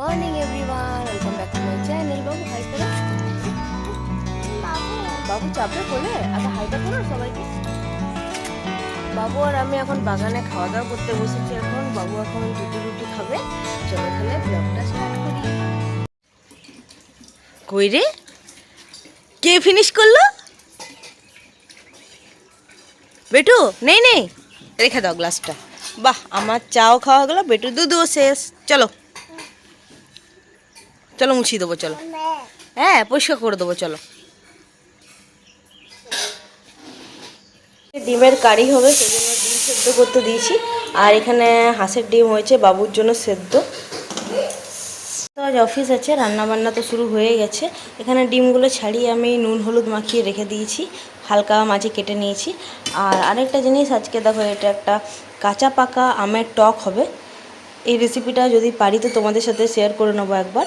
Morning everyone welcome back to my channel Babu hi করো বাবু। চাপড়ে বলে আগে হাইটা করো সবাইকে। বাবু আর আমি এখন বাগানে খাওয়া দাওয়া করতে বসেছি এখন। বাবু এখন দুটো রুটি খাবে। চলো তাহলে ব্লগটা স্টার্ট করি। কই রে? কে ফিনিশ করল? বেটু নেই নেই। রেখে দাও গ্লাসটা বাহ আমার চাও খাওয়া গেলো। বেটু দুধও শেষ। চলো। চলো মুছিয়ে দেবো, চলো। হ্যাঁ পরিষ্কার করে দেবো, চলো। ডিমের কারি হবে, সেজন্য ডিম সেদ্ধ করতে দিয়েছি। আর এখানে হাঁসের ডিম হয়েছে, বাবুর জন্য সেদ্ধ। তো আজ অফিস আছে রান্না বান্না তো শুরু হয়ে গেছে। এখানে ডিমগুলো ছাড়িয়ে আমি নুন, হলুদ মাখিয়ে রেখে দিয়েছি। হালকা মাঝে কেটে নিয়েছি। আর আরেকটা জিনিস, আজকে দেখো, এটা একটা কাঁচা পাকা আমের টক হবে। এই রেসিপিটা যদি পারি তো তোমাদের সাথে শেয়ার করে নেব একবার।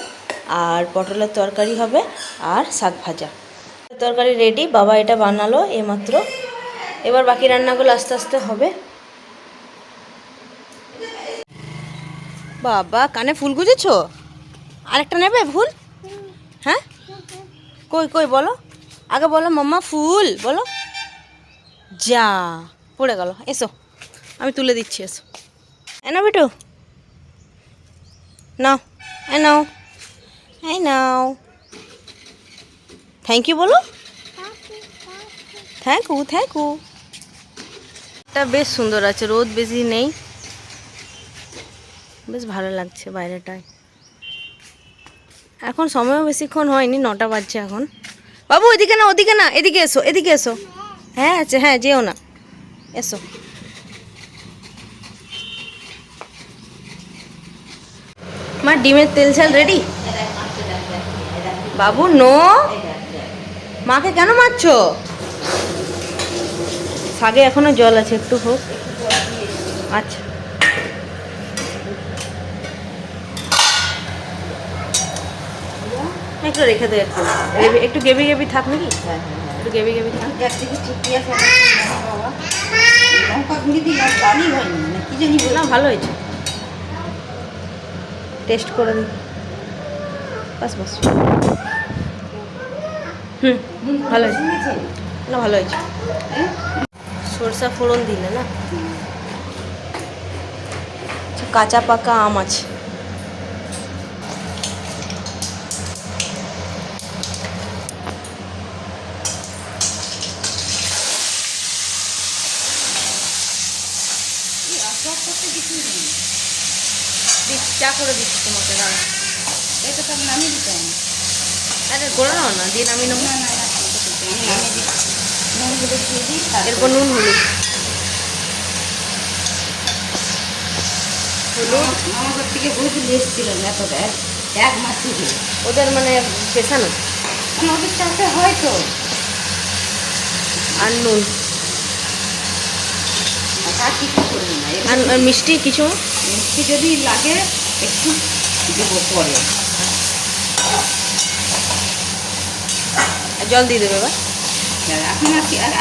আর পটলের তরকারি হবে আর শাক ভাজা। তরকারি রেডি বাবা এটা বানালো এইমাত্র। এবার বাকি রান্নাগুলো আস্তে আস্তে হবে। বাবা, কানে ফুল গুজেছো? আরেকটা নেবে ফুল? হ্যাঁ? কই কই, বলো। আগে বলো, মাম্মা, ফুল, বলো। যা, পড়ে গেল। এসো, আমি তুলে দিচ্ছি, এসো। এ না বেটু। নাও এ নাও, এই নাও। থ্যাংক ইউ বলো। থ্যাংক ইউ থ্যাংক ইউ এটা বেশ সুন্দর আছে, রোদ বেশি নেই। বেশ ভালো লাগছে বাইরেটায়। এখন সময়ও বেশিক্ষণ হয়নি, নটা বাজছে এখন। বাবু এদিকে না, ওদিকে না, এদিকে এসো এদিকে এসো। হ্যাঁ আছে হ্যাঁ যেও না। এসো। মা ডিমের তেল ঝাল রেডি বাবু নো মাকে কেন মারছো? শাগে এখনও জল আছে একটু হোক। আচ্ছা। একটু রেখে দে একটু। একটু গেবি গেবি থাক নাকি? একটু গেবি গেবি থাক। না ভালো হয়েছে। টেস্ট করে দিই বাস বাস হুম ভালো হয়েছে। না ভালো হয়েছে। সরষা ফোড়ন দিলে না? আচ্ছা, কাঁচা পাকা আম আছে। চা করে দিচ্ছি তোমাকে দাঁড়া এটা তো নামিয়ে দিতে হবে। আরে করে নাও না দিয়ে নামিয়ে নেব না না না আমি নামিয়ে দিই নুনগুলো দিয়ে দিই এরপর নুন হলুদ। থেকে বহুত এক এক মাস থেকে ওদের মানে পেছানো? চাষে হয় তো। আর নুন? আর কিছু করব না? আর আর মিষ্টি কিছু? মিষ্টি যদি লাগে একটু দেবো পরে। জল দিয়ে দেবে এবার? আর এখন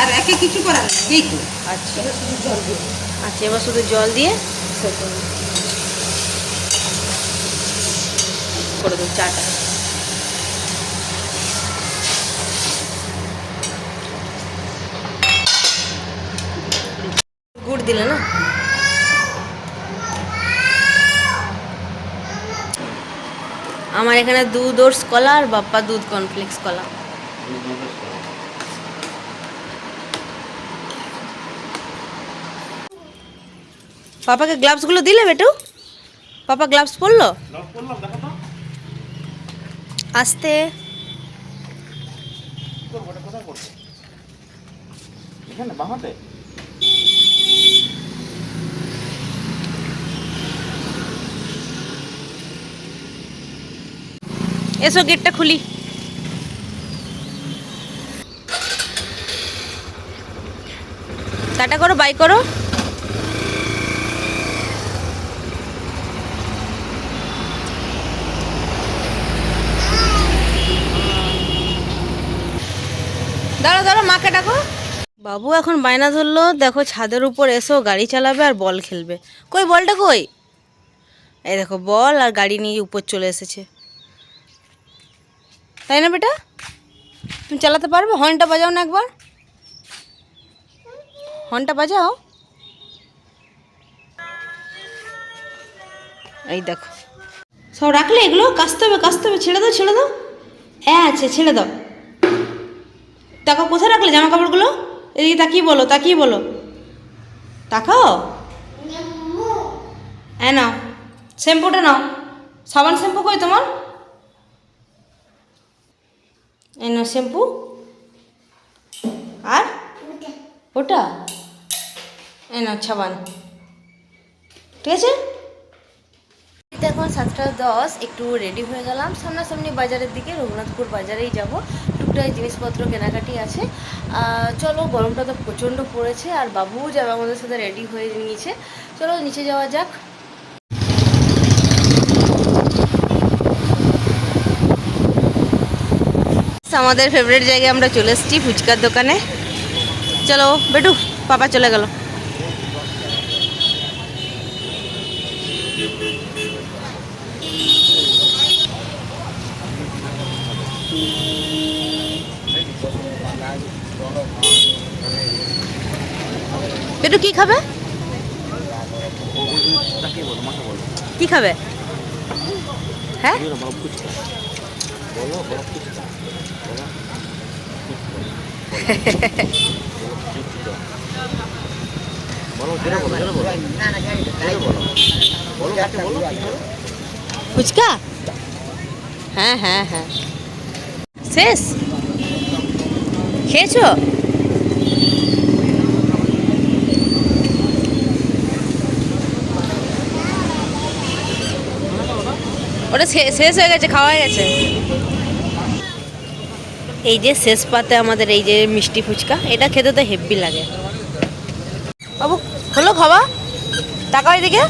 আর একে কিছু করার নেই। এই তো। আচ্ছা। শুধু জল দেবো আচ্ছা এবার শুধু জল দিয়ে করে দেবো চাটা গুড় দিলে না আমার এখানে দুধ ওটস কলা আর বাপ্পা দুধ কর্নফ্লেক্স কলা পাপাকে গ্লাভসগুলো দিলে বেটু? পাপা গ্লাভস পরলো? আসতে। এখানে এসো গেটটা খুলি। টাটা করো বাই করো। দাঁড়ো দাঁড়ো মাকে ডাকো। বাবু এখন বায়না ধরলো, দেখো ছাদের উপর এসো, গাড়ি চালাবে আর বল খেলবে। কই, বলটা কই? এই দেখো, বল আর গাড়ি নিয়ে উপর চলে এসেছে। তাই না বেটা? তুমি চালাতে পারবে? হর্নটা বাজাও না একবার। হর্নটা বাজাও। এই দেখো। সব রাখলে এগুলো? কাচতে হবে কাচতে হবে। ছেড়ে দাও ছেড়ে দাও। হ্যাঁ আছে ছেড়ে দাও। তাকাও কোথায় রাখলে জামা কাপড়গুলো এদিকে তাকিয়ে বলো তাকিয়ে বলো। তাকাও। হ্যাঁ নাও। শ্যাম্পুটা নাও। সাবান শ্যাম্পু কই তোমার? এই নাও শ্যাম্পু। আর? ওটা। এই নাও সাবান ঠিক আছে? এখন সাতটা দশ একটু রেডি হয়ে গেলাম। সামনাসামনি বাজারের দিকে রঘুনাথপুর বাজারেই যাব। টুকটাক জিনিসপত্র কেনাকাটি আছে। চলো গরমটা তো প্রচণ্ড পড়েছে আর বাবুও যাবে আমাদের সাথে রেডি হয়ে নিয়েছে। চলো নিচে যাওয়া যাক। আমাদের ফেভারিট জায়গায় আমরা চলে এসেছি ফুচকার দোকানে। চলো, বেটু, পাপা চলে গেল। বেটু, কি খাবে? কি খাবে? হ্যাঁ? ফুচকা? হ্যাঁ হ্যাঁ হ্যাঁ। শেষ? খেয়েছো? ওটা শেষ হয়ে গেছে খাওয়া গেছে। এই যে শেষ পাতে আমাদের এই যে মিষ্টি ফুচকা এটা খেতে তো হেভি লাগে। বাবু হলো খাওয়া? টাকা এদিকে।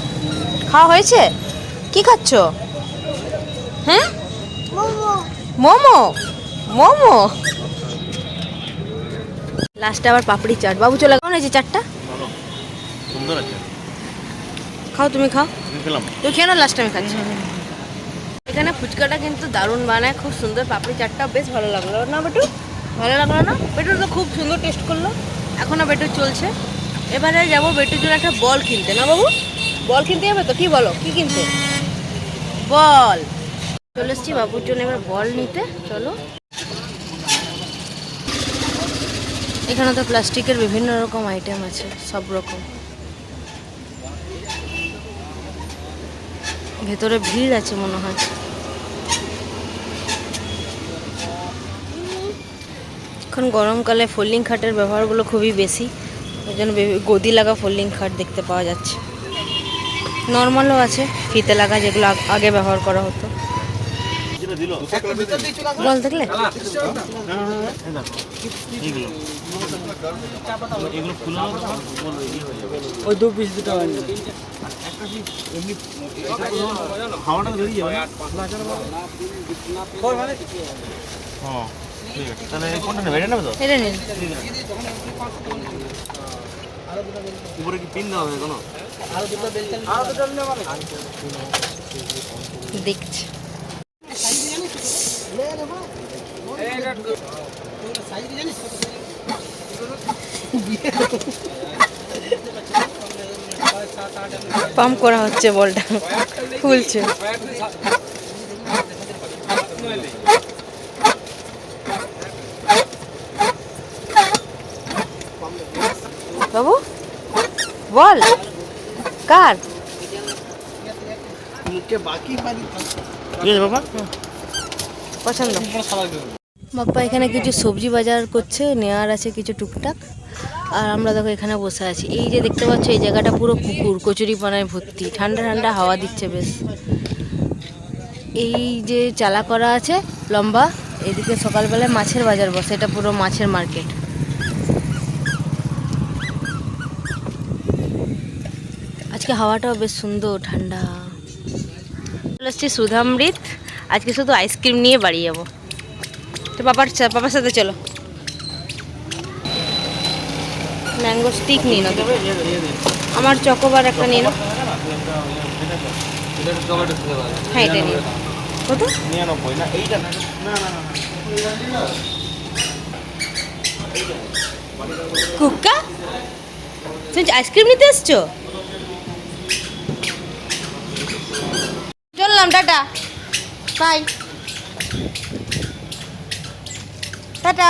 খাওয়া হয়েছে? কি খাচ্ছ? হ্যাঁ? মোমো। মোমো। লাস্টে আবার পাপড়ি চাট। বাবু চলে কেমন হয়েছে চাটটা? সুন্দর আছে। খাও তুমি খাও। খেলাম। তুই খেয়ে না লাস্ট আমি খাচ্ছি। এখানে ফুচকাটা কিন্তু দারুণ বানায়, খুব সুন্দর, পাপড়ি চাটটা বেশ ভালো লাগল। না, বেটু? ভালো লাগল না? বেটুর তো খুব সুন্দর টেস্ট করল। এখনও বেটু চলছে। এবারে যাব বেটুর জন্য একটা বল কিনতে। না, বাবু? বল কিনতে যাবে তো? কি বলো? কি কিনতে? বল। চলে এসছি বাবুর জন্য এবার বল নিতে। চলো। এখানে তো প্লাস্টিকের বিভিন্ন রকম আইটেম আছে, সব রকম। ভেতরে ভিড় আছে মনে হয়। এখন গরমকালে ফোল্ডিং খাটের ব্যবহারগুলো খুবই বেশি, ওই জন্য গদি লাগা ফোল্ডিং খাট দেখতে পাওয়া যাচ্ছে। নর্মালও আছে, ফিতে লাগা যেগুলো আগে ব্যবহার করা হতো। দেখলে বলো, ইয়ে হয়ে যাবে। ওই দু পিস দুটো হাওয়াটা তো বেরিয়ে যাবে হ্যাঁ, ঠিক আছে। তাহলে কোনটা নেবে? এটা নেবে তো? এটা নিন উপরে কি পিন দেওয়া হবে কোনো? দেখছি পাম্প করা হচ্ছে বলটা। ফুলছে। বাবু বল কার? বাবা? পছন্দ। বাপ্পা এখানে কিছু সবজি বাজার করছে নেওয়ার আছে কিছু টুকটাক। আর আমরা দেখো এখানে বসে আছি। এই যে দেখতে পাচ্ছ, এই জায়গাটা পুরো পুকুর, কচুরি পানায় ভর্তি। ঠান্ডা ঠান্ডা হাওয়া দিচ্ছে বেশ। এই যে চালা করা আছে, লম্বা, এদিকে সকালবেলায় মাছের বাজার বসে, এটা পুরো মাছের মার্কেট। আজকে হাওয়াটাও বেশ সুন্দর, ঠান্ডা। চলে এসছি সুধামৃত। আজকে শুধু আইসক্রিম নিয়ে বাড়ি যাব। তো সা- পাপার সাথে চলো। ম্যাঙ্গো স্টিক নিয়ে নাও। আমার চকোবার একটা নিয়ে নাও। হ্যাঁ এটা কুক্কা তুমি আইসক্রিম নিতে এসছো? চললাম, টাটা। By tata.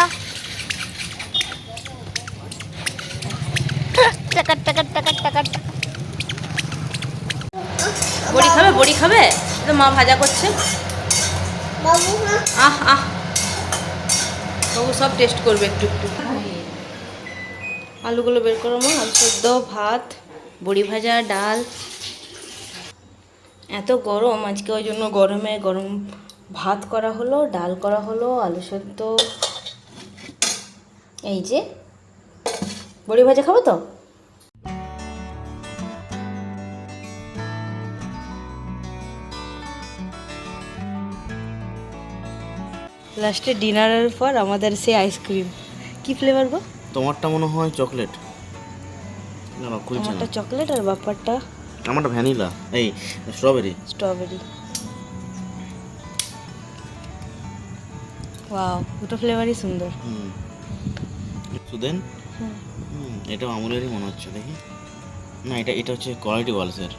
টাকা টাকা টাকা টাকা বড়ি খাবে বড়ি খাবে? তো মা ভাজা করছে। আহ আহ। বাবু সব টেস্ট করবে একটু একটু। আলুগুলো বের করো মা। আলু সেদ্ধ ভাত বড়ি ভাজা ডাল। এত গরম। আজকে ওই জন্য গরমে গরম ভাত করা হলো ডাল করা হলো আলু সেদ্ধ এই যে বড়ি ভাজা খাব তো? লাস্টে ডিনারের পর আমাদের সে আইসক্রিম। কি ফ্লেভার গো? তোমারটা মনে হয় চকলেট। না না খুলছে না। আমারটা চকলেট আর বাপারটা আমারটা ভ্যানিলা। এই স্ট্রবেরি। স্ট্রবেরি। ওয়াও দুটো ফ্লেভারই সুন্দর। হুম। সুদেন এটা আমুলেরই মনে হচ্ছে দেখি। না এটা এটা হচ্ছে কোয়ালিটি ওয়ালসের